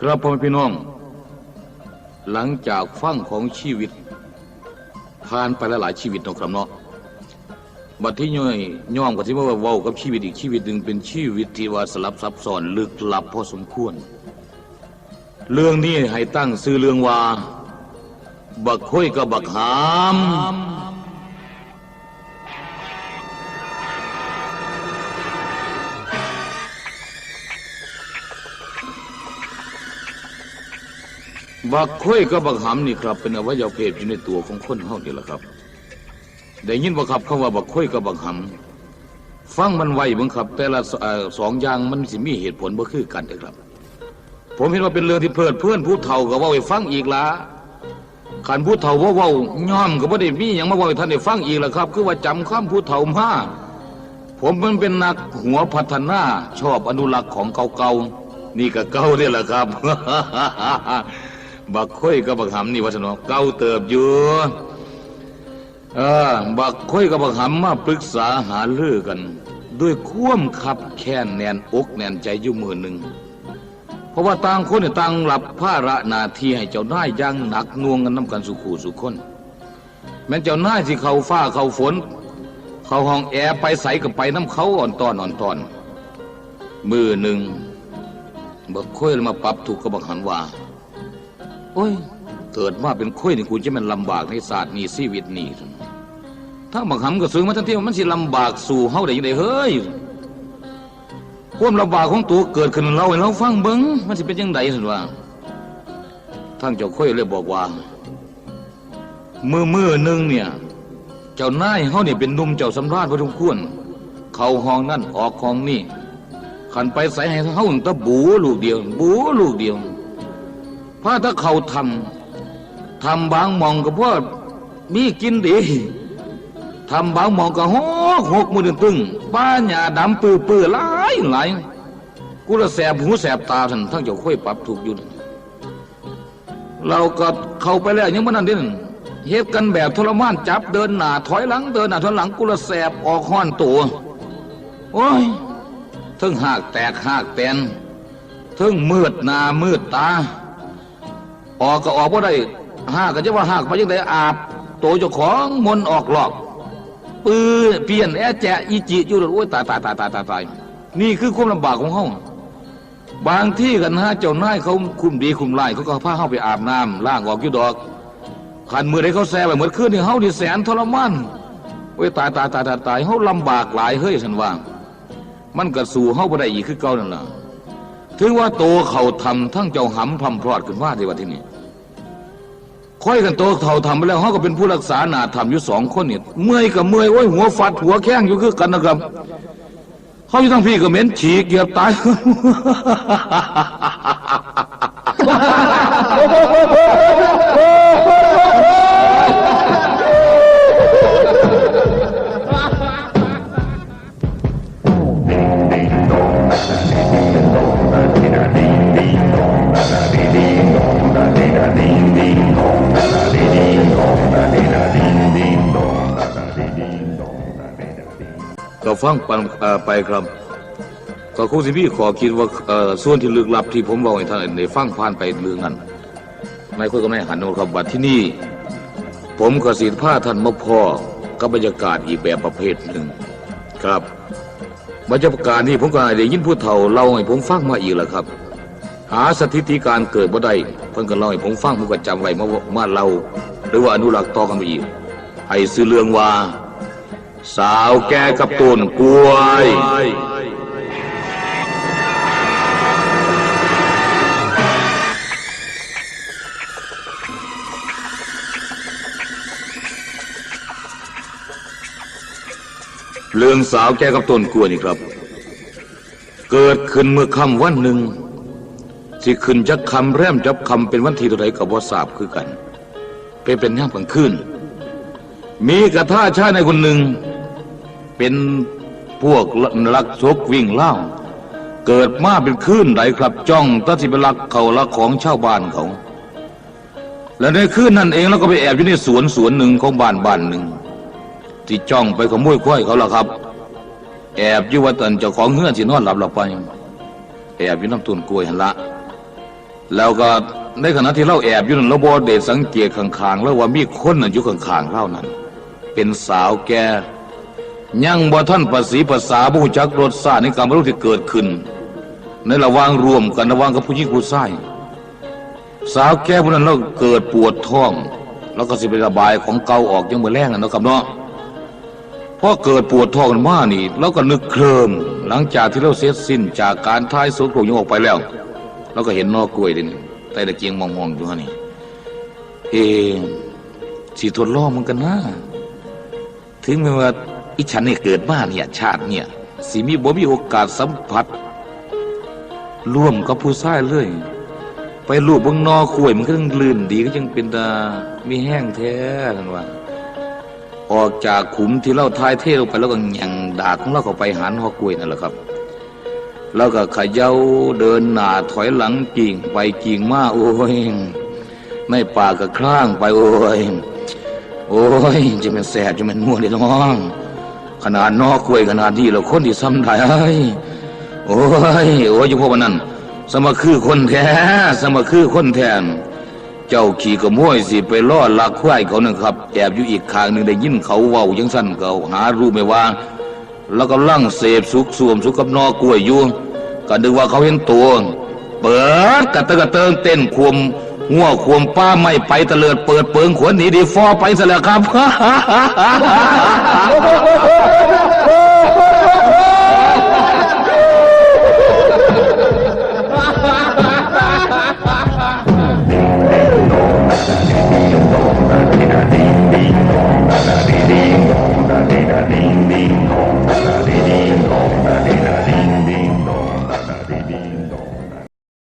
ครับพ่อแม่พี่น้อง หลังจากฟังของชีวิต ผ่านไปหลายๆชีวิตเนาะครับเนาะบัดที่ย่อยย่อมกับที่ว่าเว้ากับชีวิตอีกชีวิตหนึ่งเป็นชีวิตที่ว่าสลับซับซ้อนลึกลับพอสมควร เรื่องนี้ให้ตั้งซื้อเรื่องว่า บักค่อยกับบักหาม บักค่อยกับบักหำนี่ครับ เป็นอวัยวะเพศอยู่ในตัวของคนเฮานี่แหละครับ ได้ยินบ่ครับคำว่าบักค่อยกับบักหำฟังมันไวเบิ่งครับ แต่ละสองอย่างมันสิมีเหตุผลบ่คือกันเด้อครับ ผมเห็นว่าเป็นเรื่องที่เพลิดเพลื่อนผู้เฒ่าก็ว้าให้ฟังอีกละขันผู้เฒ่าว่าว้าย่อมก็บ่ได้มีหยังมาว้าท่านได้ฟังอีกละครับ คือว่าจำคำผู้เฒ่ามาผมมันเป็นนักหัวพัฒนาชอบอนุรักษ์ของเก่าๆนี่ก็เก่าเนี่ยแหละครับ บักค่อยกับบักหำนี่วัฒนเก่าเติบอยู่เออบักค่อยกับบักหำมาปรึกษาหารือกัน ด้วยความขับแค้นแนนอกแนนใจอยู่มือหนึ่งเพราะว่าต่างคนต่างรับภาระนาที่ให้เจ้านายย่างหนักน่วงกันน้ำกันสุขูสุขคนแม้เจ้าหน้าที่เขาฟ้าเขาฝน เขาห้องแอร์ไปใสกับไปน้ำเขาอ่อนตอนอ่อนตอน มือหนึ่งบักค่อยมาปรับถูกกับบักหันว่า โอ้ย เกิดมาเป็นค่อยนี่กูจะมันลำบากในศาสตร์นี้ชีวิตนี้ถ้าบักหำก็ซื้อมาทั้งที่มันสิลำบากสู่เฮาได้ยังไงเฮ้ยความลำบากของตัวเกิดขึ้นเราให้เราฟังเบิ้งมันสิเป็นยังไงสิว่าท่านเจ้าค่อยเลยบอกว่ามือมือหนึ่งเนี่ย เจ้านายเขาเนี่ยเป็นนุ่มเจ้าสำราญพอสมควรเขาห้องนั่นออกห้องนี่ขันไปใส่ให้เขาถึงตะบูลูกเดียว บูลูกเดียว พราะถ้าเขาทำทำบางมองก็เพราะมีกินดีทำบางมองก็หกหกมือตึงป้าหญ้าดำปื้อปื้อหลายหลายกูละแสบหูแสบตาท่านทั้งเจ้าค่อยปรับถูกอยู่เราก็เข้าไปแล้วยังมันนั่นเด่นเฮ็ดกันแบบทรมานจับเดินหน้าถอยหลังเดินหน้าถอยหลังกูละแสบออกห้อนตัวโอ้ยทั้งหากแตกหากแตนทั้งมืดหน้ามืดตา ออกก็ออกว่าได้ห้าก็จะว่าห้ากไปยังไงอาบโตวเจ้าของมนต์ออกหลอกปือเปลี่ยนแอแจะอีจิอยู่เลยโอ้ยตายตายตายตายตายตายนี่คือความลำบากของเขาบางที่กันฮะเจ้านายเขาคุมดีคุมไล่เขาก็พาเข้าไปอาบน้ำล่างออกยู่ดอกขันมือได้เขาแซ่ไปเหมือนขึ้นนี่เฮานี่แสนทรมานโอ้ยตายตายตายตายตายเฮาลำบากหลายเฮ้ยฉันว่า มันก็สู่เฮาบ่ได้อีกคือเก่านั่นล่ะ ถึงว่าโตเขาทำทั้งเจ้าหำพรำพรอดขึ้นว่าที่ว่าที่นี่ค่อยกันโตเขาทำไปแล้วเขาก็เป็นผู้รักษาหนาทำอยู่สองคนเนี่ยเมื่อยกับเมื่อยโอ้ยหัวฟัดหัวแข้งอยู่คือกันนะครับเขาอยู่ทั้งพี่ก็เหม็นฉีกเกียบตาย ฟังไปเอ่อไปครับ ก็คงสิพี่ขอคิดว่าส่วนที่ลึกลับที่ผมบอกให้ท่านได้ฟังผ่านไปเรื่องนั้นนายคุยกับนายหันโนครับว่าที่นี่ ผมกสิทธิพาท่านมาพ่อกับบรรยากาศอีกแบบประเภทหนึ่งครับบรรยากาศนี้ผมก็ได้ยินผู้เฒ่าเล่าให้ผมฟังมาอีกแล้วครับ หาสถิติการเกิดบ่ได้เพิ่นก็เล่าให้ผมฟังผมก็จำไว้มาว่ามาเล่าหรือว่าอนุรักษ์ต่อกันไปอีกให้ซื้อเรื่องว่า สาวแกกับต้นกล้วย เรื่องสาวแกกับต้นกล้วยนี่ครับ เกิดขึ้นเมื่อค่ำวันหนึ่งที่ขึ้นจากคำแรมจับคำเป็นวันที่เท่าไรกับว่าทราบคือกันเป็นเป็นย่ามกลางคืนมีกระท่าชาในคนหนึ่ง เป็นพวกลักซกวิ่งเล่า เกิดมาเป็นคลื่นไหลครับจ้องตัดสิบลักเขาลักของชาวบ้านเขา และในคืนนั้นเองเราก็ไปแอบอยู่ในสวนสวนหนึ่งของบ้านบ้านหนึ่งที่จ้องไปขโมยควายเขาละครับ แอบอยู่ว่าตอนเจ้าของเฮือนสินอนหลับหลับไปแอบอยู่น้ำต้นกล้วยหันละแล้วก็ในขณะที่เราแอบอยู่นั่นเราบอเดชสังเกตข้างๆแล้วว่ามีคนน่ะอยู่ข้างๆเรานั่นเป็นสาวแก่ ยังบ่ท่านภาษีภาษาบูจักรสชาติในการบรรลุที่เกิดขึ้น ในระหว่างรวมกันระหว่างกับผู้หญิงผู้ชายสาวแก่ผู้นั้นเราเกิดปวดท้อง แล้วก็สิไประบายของเกาออกยังมือแรงกันเนาะครับเนาะพอเกิดปวดท้องมานี่เราก็นึกเคลิมหลังจากที่เราเสร็จสิ้นจากการท้ายสุดโครงยังออกไปแล้วเราก็เห็นนอกกล้วยดินใต้ตะเกียงมองๆอยู่ฮะนี่เอสีทดลองมันกันนะถึงแม้ว่า อีฉันเนี่ยเกิดมาเนี่ยชาติเนี่ยสิมีบ่มีโอกาสสัมผัสร่วมกับผู้ชายเลย ไปรูปเบางนอขวยมันก็ยังลื่นดีก็ยังเป็นตามีแห้งแท้กันว่า ออกจากขุมที่เราทายเที่ยวไปแล้วก็ยังดาของเราเข้าไปหันหอกล้วยนั่นแหละครับ แล้วก็ขย่าเดินหน้าถอยหลังกิ่งไปกิ่งมาโอ้ยในป่ากก็คล้างไปโอ้ยโอ้ยจะเป็นแสบจะเป็นนัวเดี๋ยน้อง ขนาดนอกกล้วยขนาดนี้เราคนที่ซ้ำได้เอ้ยโอ้ยโอ้ยอยู่พวกนนั่นสมาคือคนแท้สมาคือคนแทน เจ้าขี่กระมวยสิไปล่อลักควายเขานะครับ แอบอยู่อีกข้างหนึ่งได้ยินเขาเว้าจังสั้นเขาหารู้ไม่ว่า แล้วก็ลั่งเสพสุกสวมสุกกับนอกล้วยอยู่ก็นึกว่าเขาเห็นตัว เปิดกระเตงกระเติงเต้นควม หัวควมป้าไม่ไปเตลิดเปิดเปิงขวนหนีดีฟอไปซะแล้วครับ